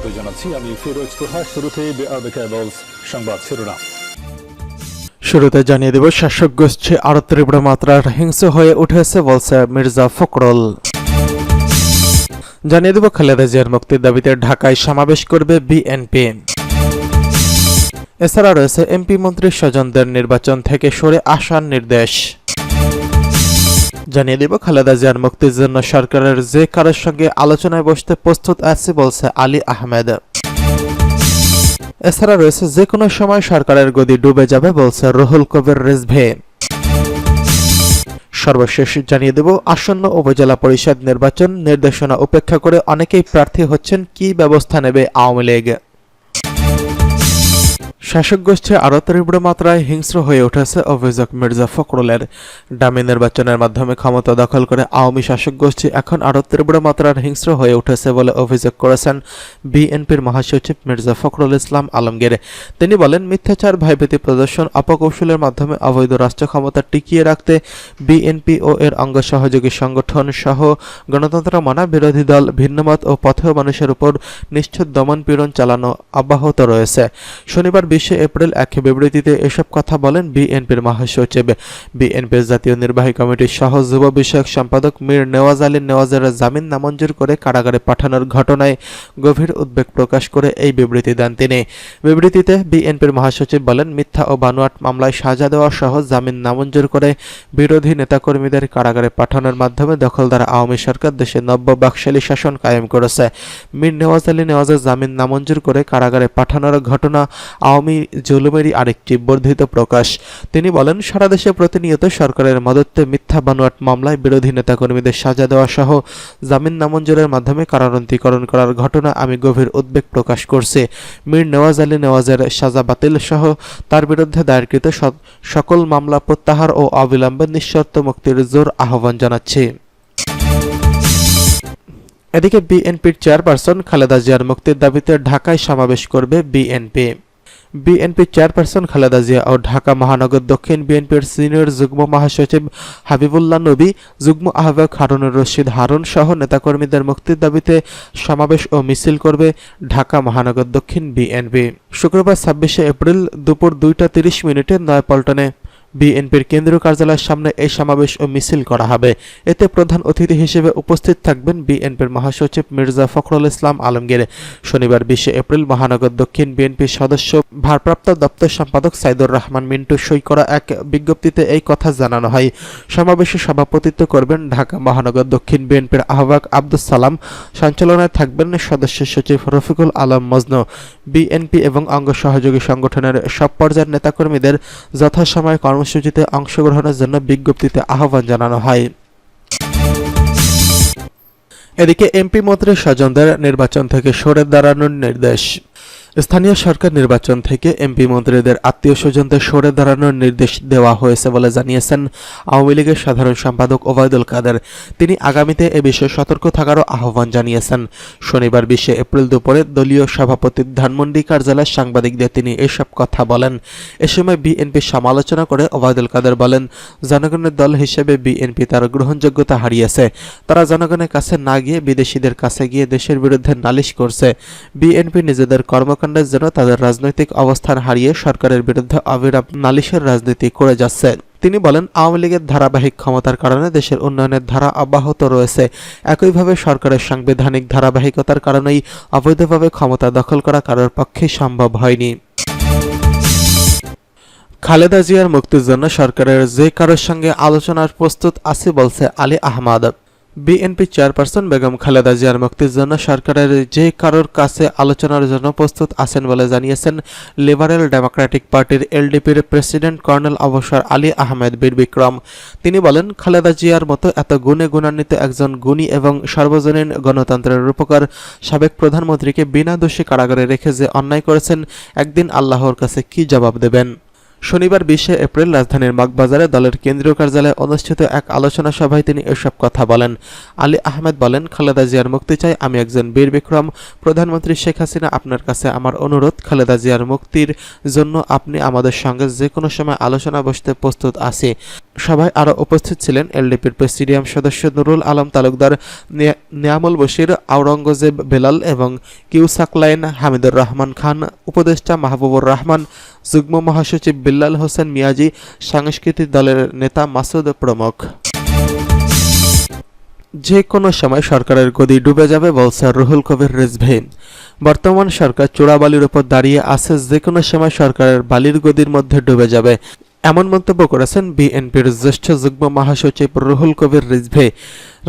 স্বাগত জানাচ্ছি। আমি ফিরোজ তোহা শুরুতে সংবাদ শিরোনাম। শুরুতে জানিয়ে দেব, শাসক গোষ্ঠী আরও তীব্র মাত্রার হিংস্র হয়ে উঠেছে বলছে মির্জা ফখরুল। জানিয়ে দেব, খালেদা জিয়ার মুক্তির দাবিতে ঢাকায় সমাবেশ করবে বিএনপি এছাড়া রয়েছে এমপি মন্ত্রী স্বজনদের নির্বাচন থেকে সরে আসার নির্দেশ। জানিয়ে দেব, খালেদা জিয়ার মুক্তির জন্য সরকারের যে কারোর সঙ্গে আলোচনায় বসতে প্রস্তুত আছে বলছে আলী আহমেদ। এছাড়া রয়েছে যে কোনো সময় সরকারের গদি ডুবে যাবে বলছে রুহুল কবির রেজভে। সর্বশেষ জানিয়ে দেব, আসন্ন উপজেলা পরিষদ নির্বাচন নির্দেশনা উপেক্ষা করে অনেকেই প্রার্থী হচ্ছেন, কি ব্যবস্থা নেবে আওয়ামী লীগ? শাসক গোষ্ঠী আরও তীব্র মাত্রায় হিংস্র হয়ে উঠেছে অভিযোগ মির্জা ফখরুলের। ডামি নির্বাচনের মাধ্যমে ক্ষমতা দখল করে আওয়ামী শাসক গোষ্ঠী এখন আরও তীব্র মাত্রার হিংস্র হয়ে উঠেছে বলে অভিযোগ করেছেন বিএনপির মহাসচিব মির্জা ফখরুল ইসলাম আলমগীর। তিনি বলেন, মিথ্যাচার, ভয়ভীতি প্রদর্শন, অপকৌশলের মাধ্যমে অবৈধ রাষ্ট্র ক্ষমতা টিকিয়ে রাখতে বিএনপি ও এর অঙ্গ সহযোগী সংগঠন সহ গণতন্ত্র মানা বিরোধী দল, ভিন্নমত ও পথেয় মানুষের উপর নিশ্চিত দমন পীড়ন চালানো অব্যাহত রয়েছে। শনিবার বিশে এপ্রিল এক বিবৃতিতে এসব কথা বলেন বিএনপির মহাসচিব। বিএনপির জাতীয় নির্বাহী কমিটির সহ যুব বিষয়ক সম্পাদক মীর নেওয়াজ আলী নেওয়াজের জামিন নামঞ্জুর করে কারাগারে পাঠানোর ঘটনায় গভীর উদ্বেগ প্রকাশ করে এই বিবৃতি দেন তিনি। বিবৃতিতে বিএনপির মহাসচিব বলেন, মিথ্যা ও বানোয়াট মামলায় সাজা দেওয়া সহ জামিন নামঞ্জুর করে বিরোধী নেতাকর্মীদের কারাগারে পাঠানোর মাধ্যমে দখলদার আওয়ামী সরকার দেশে নব্য বাকশালী শাসন কায়েম করেছে। মীর নেওয়াজ আলী নেওয়াজের জামিন নামঞ্জুর করে কারাগারে পাঠানোর ঘটনা আওয়ামী জুলুমেরই আরেকটি বর্ধিত প্রকাশ। তিনি বলেন, সারা দেশে প্রতিনিয়ত সরকারের মদতে, মিথ্যা বানোয়াট মামলায় বিরোধী নেতাকর্মীদের সাজা দেওয়া সহ জামিন নামঞ্জুরের মাধ্যমে কারারন্তীকরণ করার ঘটনা আমি গভীর উদ্বেগ প্রকাশ করছি। মীর নেওয়াজ আলী নেওয়াজের সাজা বাতিল সহ তার বিরুদ্ধে দায়েরকৃত সকল মামলা প্রত্যাহার ও অবিলম্বে নিঃশর্ত মুক্তির জোর আহ্বান জানাচ্ছি। এদিকে বিএনপির চেয়ারপারসন খালেদা জিয়ার মুক্তির দাবিতে ঢাকায় সমাবেশ করবে BNP. BNP chairperson Khaleda Zia ও ঢাকা মহানগর দক্ষিণ বিএনপির সিনিয়র যুগ্ম মহাসচিব হাবিবুল্লাহ নবী, যুগ্ম আহ্বায়ক হারুনুর রশিদ হারুন সহ নেতাকর্মীদের মুক্তির দাবিতে সমাবেশ ও মিছিল করবে ঢাকা মহানগর দক্ষিণ বিএনপি শুক্রবার ছাব্বিশে এপ্রিল দুপুর দুইটা তিরিশ মিনিটে নয়াপল্টনে বিএনপির কেন্দ্রীয় কার্যালয়ের সামনে এই সমাবেশ ও মিছিল করা হবে। এতে প্রধান অতিথি হিসেবে উপস্থিত থাকবেন বিএনপির মহাসচিব মির্জা ফখরুল ইসলাম আলমগীর। শনিবার বিশে এপ্রিল মহানগর দক্ষিণ বিএনপির সদস্য ভারপ্রাপ্ত দপ্তর সম্পাদক সাইদুর রহমান মিন্টু সই করা এক বিজ্ঞপ্তিতে এই কথা জানানো হয়। সমাবেশে সভাপতিত্ব করবেন ঢাকা মহানগর দক্ষিণ বিএনপির আহ্বায়ক আব্দুস সালাম। সঞ্চালনায় থাকবেন সদস্য সচিব রফিকুল আলম মজনু। বিএনপি এবং অঙ্গ সহযোগী সংগঠনের সব পর্যায়ের নেতাকর্মীদের যথাসময়ে কর্মসূচিতে অংশগ্রহণের জন্য বিজ্ঞপ্তিতে আহ্বান জানানো হয়। এদিকে এমপি মন্ত্রী স্বজনদের নির্বাচন থেকে সরে দাঁড়ানোর নির্দেশ। স্থানীয় সরকার নির্বাচন থেকে এমপি মন্ত্রীদের আত্মীয় স্বজনদের সরে দাঁড়ানোর নির্দেশ দেওয়া হয়েছে বলে জানিয়েছেন আওয়ামী লীগের সাধারণ সম্পাদক ওবায়দুল কাদের। তিনি আগামীতে এ বিষয়ে সতর্ক থাকারও আহ্বান জানিয়েছেন। শনিবার বিশে এপ্রিল দুপুরে দলীয় সভাপতির ধানমন্ডি কার্যালয়ের সাংবাদিকদের তিনি এসব কথা বলেন। এ সময় বিএনপির সমালোচনা করে ওবায়দুল কাদের বলেন, জনগণের দল হিসেবে বিএনপি তার গ্রহণযোগ্যতা হারিয়েছে। তারা জনগণের কাছে না গিয়ে বিদেশিদের কাছে গিয়ে দেশের বিরুদ্ধে নালিশ করছে। বিএনপি নিজেদের কর্মকাণ্ডের জন্য তাদের রাজনৈতিক অবস্থান হারিয়ে সরকারের বিরুদ্ধে অবিরাম নালিশের রাজনীতি করে যাচ্ছে। তিনি বলেন, আওয়ামী লীগের ধারাবাহিক ক্ষমতার কারণে দেশের উন্নয়নের ধারা অব্যাহত রয়েছে। একইভাবে সরকারের সাংবিধানিক ধারাবাহিকতার কারণেই অবৈধভাবে ক্ষমতা দখল করা কারোর পক্ষে সম্ভব হয়নি। খালেদা জিয়ার মুক্তির জন্য সরকারের যে কারোর সঙ্গে আলোচনার প্রস্তুত আছে বলছে আলী আহমদ। বিএনপি চেয়ারপারসন বেগম খালেদা জিয়ার মুক্তির জন্য সরকারের যে কারোর কাছে আলোচনার জন্য প্রস্তুত আছেন বলে জানিয়েছেন লিবারেল ডেমোক্রেটিক পার্টির এলডিপির প্রেসিডেন্ট কর্নেল অবসর আলী আহমেদ বীর বিক্রম। তিনি বলেন, খালেদা জিয়ার মতো এত গুণে গুণান্বিত একজন গুণী এবং সর্বজনীন গণতন্ত্রের রূপকার সাবেক প্রধানমন্ত্রীকে বিনা দোষী কারাগারে রেখে যে অন্যায় করেছেন, একদিন আল্লাহর কাছে কি জবাব দেবেন? শনিবার বিশে এপ্রিল রাজধানীর মগবাজারে দলের কেন্দ্রীয় কার্যালয়ে অনুষ্ঠিত এক আলোচনা সভায় তিনি এসব কথা বলেন। আলী আহমেদ বলেন, খালেদা জিয়ার মুক্তি চাই, আমি একজন বীর বিক্রম। প্রধানমন্ত্রী শেখ হাসিনা, আপনার কাছে আমার অনুরোধ, খালেদা জিয়ার মুক্তির জন্য আপনি আমাদের সঙ্গে যে কোনো সময় আলোচনা বসতে প্রস্তুত আছি। সভায় আরও উপস্থিত ছিলেন এলডিপির প্রেসিডিয়াম সদস্য নুরুল আলম তালুকদার নিয়ামুল বশির, আওরঙ্গজেব বেলাল এবং কিউসাকলাইন হামিদুর রহমান খান, উপদেষ্টা মাহবুবুর রহমান, যুগ্ম মহাসচিব বিল্লাল হোসেন মিয়াজি, সাংস্কৃতিক দলের নেতা মাসুদ প্রমুখ। যে কোনো সময় সরকারের গদি ডুবে যাবে, বলছে রুহুল কবির রিজভি বর্তমান সরকার চোরাবালির উপর দাঁড়িয়ে আছে, যে কোনো সময় সরকারের বালির গদির মধ্যে ডুবে যাবে। এমন মন্তব্য করেছেন বিএনপির জ্যেষ্ঠ যুগ্ম মহাসচিব রুহুল কবির রিজভি।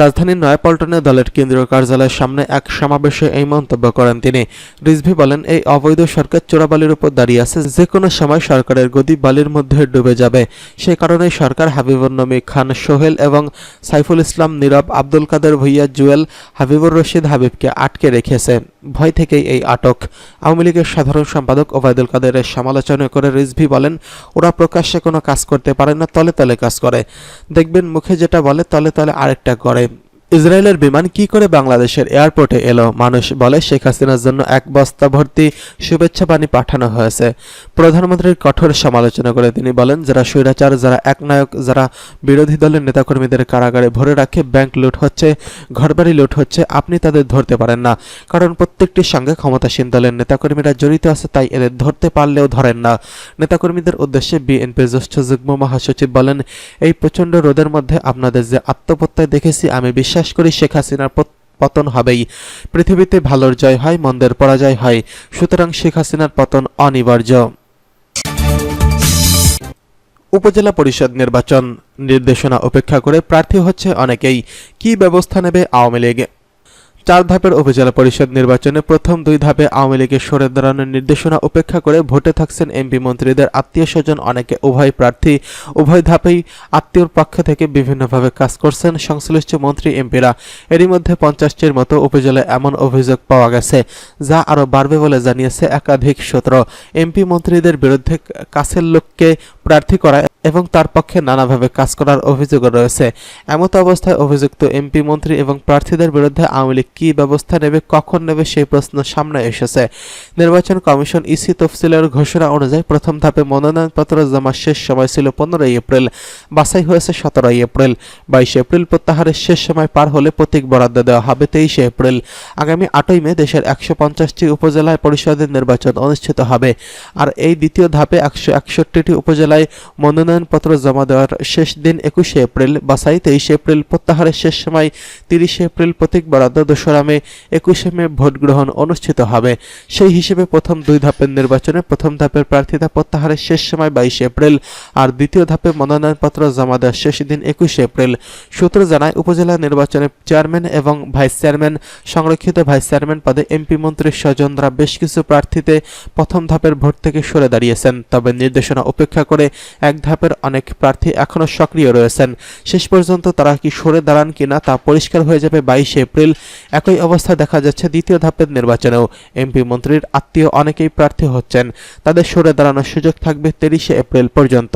রাজধানীর নয়াপল্টনে দলের কেন্দ্রীয় কার্যালয়ের সামনে এক সমাবেশে এই মন্তব্য করেন তিনি। রিজভি বলেন, এই অবৈধ সরকার চোরাবালির উপর দাঁড়িয়ে আছে। যে কোনো সময় সরকারের গদি বালির মধ্যে ডুবে যাবে। সে কারণে সরকার হাবিবুর নবী খান সোহেল এবং সাইফুল ইসলাম নীরব আব্দুল কাদের ভুইয়া জুয়েল হাবিবুর রশিদ হাবিবকে আটকে রেখেছে। ভয় থেকেই এই আটক। আওয়ামী লীগের সাধারণ সম্পাদক ওবায়দুল কাদেরের সমালোচনা করে রিজভি বলেন, ওরা প্রকাশ্যে কোনো কাজ করতে পারে না, তলে তলে কাজ করে। দেখবেন মুখে যেটা বলে, তলে তলে আরেকটা করে। ইসরায়েলের বিমান কি করে বাংলাদেশের এয়ারপোর্টে এলো? মানুষ বলে, শেখ হাসিনার জন্য এক বস্তা ভর্তি শুভেচ্ছা বাণী পাঠানো হয়েছে। প্রধানমন্ত্রীর কঠোর সমালোচনা করে তিনি বলেন, যারা স্বৈরাচার, যারা একনায়ক, যারা বিরোধী দলের নেতাকর্মীদের কারাগারে ভরে রাখে, ব্যাংক লুট হচ্ছে, ঘরবাড়ি লুট হচ্ছে, আপনি তাদের ধরতে পারেন না। কারণ প্রত্যেকটির সঙ্গে ক্ষমতাসীন দলের নেতাকর্মীরা জড়িত আছে, তাই এদের ধরতে পারলেও ধরেন না। নেতাকর্মীদের উদ্দেশ্যে বিএনপির জ্যেষ্ঠ যুগ্ম মহাসচিব বলেন, এই প্রচণ্ড রোদের মধ্যে আপনাদের যে আত্মপ্রত্যয় দেখেছি, আমি বিশ্বাস করি শেখ হাসিনার পতন হবেই। পৃথিবীতে ভালোর জয় হয়, মন্দের পরাজয় হয়। সুতরাং শেখ হাসিনার পতন অনিবার্য। উপজেলা পরিষদ নির্বাচন নির্দেশনা উপেক্ষা করে প্রার্থী হচ্ছে অনেকেই। কি ব্যবস্থা নেবে আওয়ামী লীগ? চার ধাপের উপজেলা পরিষদ নির্বাচনে প্রথম দুই ধাপে আওয়ামী লীগের সরে দাঁড়ানোর নির্দেশনা উপেক্ষা করে ভোটে থাকছেন এমপি মন্ত্রীদের আত্মীয় স্বজন, অনেকে উভয় প্রার্থী, উভয় ধাপেই আত্মীয়র পক্ষ থেকে বিভিন্নভাবে কাজ করছেন সংশ্লিষ্ট মন্ত্রী এমপিরা। এরই মধ্যে পঞ্চাশটির মতো উপজেলায় এমন অভিযোগ পাওয়া গেছে, যা আরও বাড়বে বলে জানিয়েছে একাধিক সূত্র। এমপি মন্ত্রীদের বিরুদ্ধে কাছের লোককে প্রার্থী করা এবং তার পক্ষে নানাভাবে কাজ করার অভিযোগ রয়েছে। এমত অবস্থায় অভিযুক্ত এমপি মন্ত্রী এবং প্রার্থীদের বিরুদ্ধে আওয়ামী লীগ কী ব্যবস্থা নেবে, কখন নেবে সেই প্রশ্ন সামনে এসেছে। নির্বাচন কমিশন ইসি তফসিলের ঘোষণা অনুযায়ী প্রথম ধাপে মনোনয়নপত্র জমার শেষ সময় ছিল পনেরোই এপ্রিল, বাছাই হয়েছে সতেরোই এপ্রিল। বাইশে এপ্রিল প্রত্যাহারের শেষ সময় পার হলে প্রতীক বরাদ্দ দেওয়া হবে তেইশে এপ্রিল। আগামী আটই মে দেশের একশো পঞ্চাশটি উপজেলায় পরিষদের নির্বাচন অনুষ্ঠিত হবে। আর এই দ্বিতীয় ধাপে একশো একষট্টিটি উপজেলায় মনোনয়নপত্র জমা দেওয়ার শেষ দিন একুশে এপ্রিল, বাছাই তেইশে এপ্রিল, প্রত্যাহারের শেষ সময় তিরিশে এপ্রিল, প্রতীক বরাদ্দ দোসরা মে, একুশে মে ভোট গ্রহণ অনুষ্ঠিত হবে। সেই হিসেবে প্রথম দুই ধাপের নির্বাচনে প্রথম ধাপের প্রার্থিতা প্রত্যাহারের শেষ সময় বাইশে এপ্রিল আর দ্বিতীয় ধাপে মনোনয়নপত্র জমা দেওয়ার শেষ দিন একুশে এপ্রিল। সূত্র জানায়, উপজেলা নির্বাচনে চেয়ারম্যান এবং ভাইস চেয়ারম্যান, সংরক্ষিত ভাইস চেয়ারম্যান পদে এমপি মন্ত্রীর স্বজনরা বেশ কিছু প্রার্থীতে প্রথম ধাপের ভোট থেকে সরে দাঁড়িয়েছেন। তবে নির্দেশনা উপেক্ষা করে এক ধাপের অনেক প্রার্থী এখনও সক্রিয় রয়েছেন। শেষ পর্যন্ত তারা কি সরে দাঁড়ান কিনা তা পরিষ্কার হয়ে যাবে বাইশে এপ্রিল। একই অবস্থা দেখা যাচ্ছে দ্বিতীয় ধাপের নির্বাচনেও। এমপি মন্ত্রীর আত্মীয় অনেকেই প্রার্থী হচ্ছেন। তাদের সরে দাঁড়ানোর সুযোগ থাকবে তিরিশে এপ্রিল পর্যন্ত।